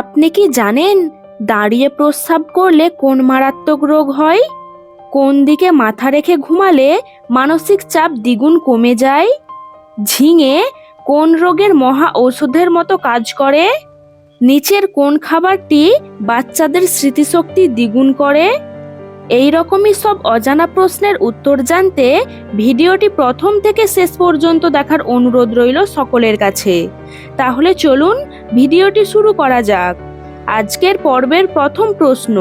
আপনি কি জানেন দাঁড়িয়ে প্রস্রাব করলে কোন মারাত্মক রোগ হয়? কোন দিকে মাথা রেখে ঘুমালে মানসিক চাপ দ্বিগুণ কমে যায়? ঝিঙে কোন রোগের মহা ঔষধের মতো কাজ করে? নিচের কোন খাবারটি বাচ্চাদের স্মৃতিশক্তি দ্বিগুণ করে? এই রকমই সব অজানা প্রশ্নের উত্তর জানতে ভিডিওটি প্রথম থেকে শেষ পর্যন্ত দেখার অনুরোধ রইল সকলের কাছে। তাহলে চলুন ভিডিওটি শুরু করা যাক। আজকের পর্বের প্রথম প্রশ্ন,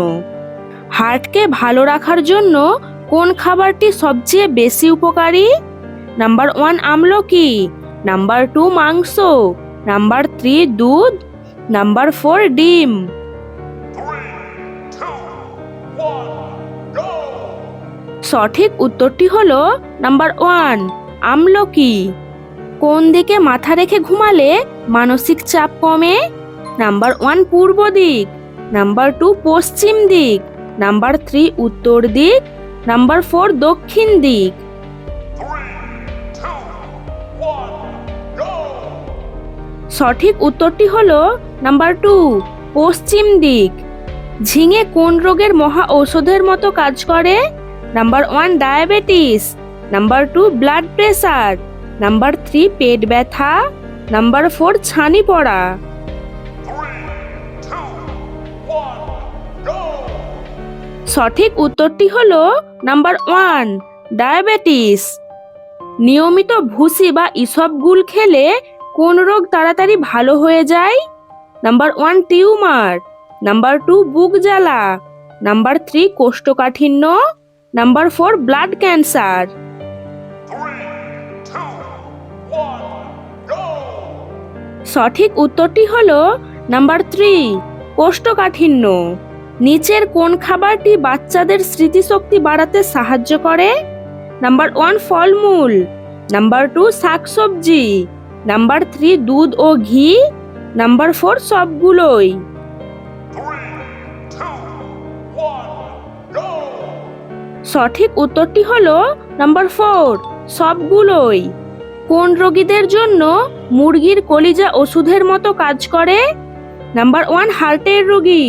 হার্টকে ভালো রাখার জন্য কোন খাবারটি সবচেয়ে বেশি উপকারী? নাম্বার ওয়ান আমলকি নাম্বার টু মাংস? নাম্বার থ্রি দুধ? নাম্বার ফোর ডিম! সঠিক উত্তরটি হলো নাম্বার ওয়ান আমলকি কোন দিকে মাথা রেখে ঘুমালে মানসিক চাপ কমে? নাম্বার ওয়ান পূর্ব দিক, নাম্বার টু পশ্চিম দিক, নাম্বার থ্রি উত্তর দিক, নাম্বার ফোর দক্ষিণ দিক! সঠিক উত্তরটি হল নাম্বার টু পশ্চিম দিক। ঝিঙে কোন রোগের মহা ঔষধের মতো কাজ করে? Number one diabetes, number two blood pressure. Number three পেট ব্যথা। নাম্বার ফোর ছানি পড়া! সঠিক উত্তরটি হলো নাম্বার ওয়ান ডায়াবেটিস নিয়মিত ভুসি বা ইসবগুল খেলে কোন রোগ তাড়াতাড়ি ভালো হয়ে যায়? Number one tumour. Number two বুক জ্বালা। নাম্বার থ্রি কোষ্ঠকাঠিন্য। নাম্বার ফোর ব্লাড ক্যান্সার সঠিক উত্তরটি হল নাম্বার থ্রি কোষ্ঠকাঠিন্য। নিচের কোন খাবারটি বাচ্চাদের স্মৃতিশক্তি বাড়াতে সাহায্য করে? নাম্বার ওয়ান ফলমূল। নাম্বার টু শাকসবজি। নাম্বার থ্রি দুধ ও ঘি। নাম্বার ফোর সবগুলোই! সঠিক উত্তরটি হলো নাম্বার ফোর সবগুলোই। কোন রোগীদের জন্য মুরগির কলিজা ওষুধের মতো কাজ করে। নাম্বার ওয়ান হার্টের রোগী,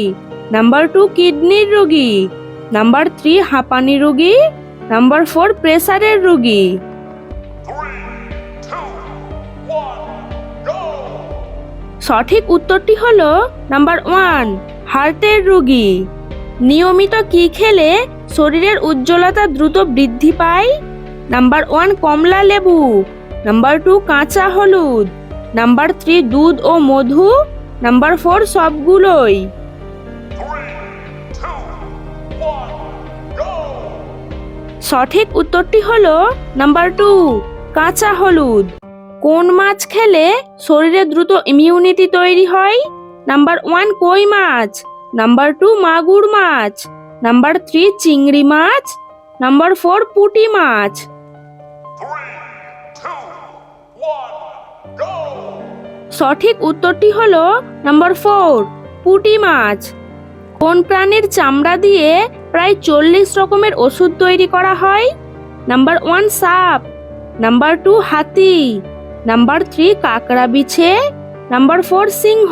নাম্বার টু কিডনির রোগী, নাম্বার থ্রি হাঁপানি রোগী, নাম্বার ফোর প্রেসারের রোগী! সঠিক উত্তরটি হল নাম্বার ওয়ান হার্টের রোগী। নিয়মিত কি খেলে শরীরের উজ্জ্বলতা দ্রুত বৃদ্ধি পায়? নাম্বার ওয়ান কমলা লেবু নাম্বার টু কাঁচা হলুদ। নাম্বার থ্রি দুধ ও মধু। নাম্বার ফোর সবগুলোই! সঠিক উত্তরটি হলো নাম্বার টু কাঁচা হলুদ। কোন মাছ খেলে শরীরে দ্রুত ইমিউনিটি তৈরি হয়? নাম্বার ওয়ান কই মাছ? নাম্বার টু মাগুর মাছ। নাম্বার থ্রি চিংড়ি মাছ। নাম্বার ফোর পুঁটি মাছ। সঠিক উত্তরটি হল নাম্বার ফোর পুঁটি মাছ। কোন প্রাণীর চামড়া দিয়ে প্রায় চল্লিশ রকমের ওষুধ তৈরি করা হয়? নাম্বার ওয়ান সাপ। নাম্বার টু হাতি। নাম্বার থ্রি কাঁকড়া বিছে। নাম্বার ফোর সিংহ!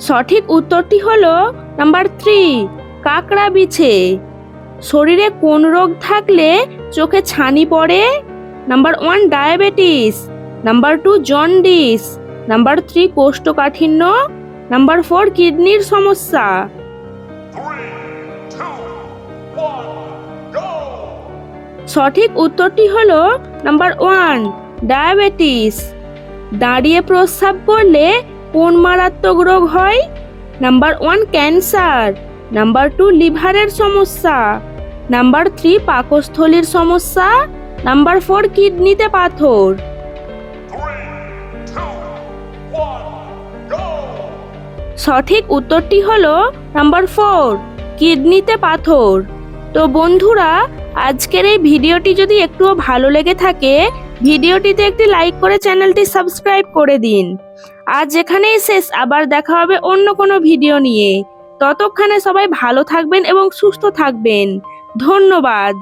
সঠিক উত্তরটি হল নাম্বার থ্রি কাঁকড়া বিছে। শরীরে কোন রোগ থাকলে চোখে ছানি পড়ে? Number one diabetes number two jaundice number three কোষ্ঠকাঠিন্য নাম্বার ফোর কিডনির সমস্যা! সঠিক উত্তরটি হলো নাম্বার ওয়ান ডায়াবেটিস। দাঁড়িয়ে প্রস্রাব করলে কোন মারাত্মক রোগ হয়? Number one cancer number two লিভারের সমস্যা। নাম্বার থ্রি পাকস্থলীর সমস্যা। নাম্বার ফোর কিডনিতে পাথর! সঠিক উত্তরটি হলো নাম্বার ফোর কিডনিতে পাথর। তো বন্ধুরা, আজকের এই ভিডিওটি যদি একটুও ভালো লেগে থাকে, ভিডিওটিতে একটি লাইক করে চ্যানেলটি সাবস্ক্রাইব করে দিন। আজ এখানেই শেষ, আবার দেখা হবে অন্য কোনো ভিডিও নিয়ে। ততক্ষণে সবাই ভালো থাকবেন এবং সুস্থ থাকবেন। ধন্যবাদ।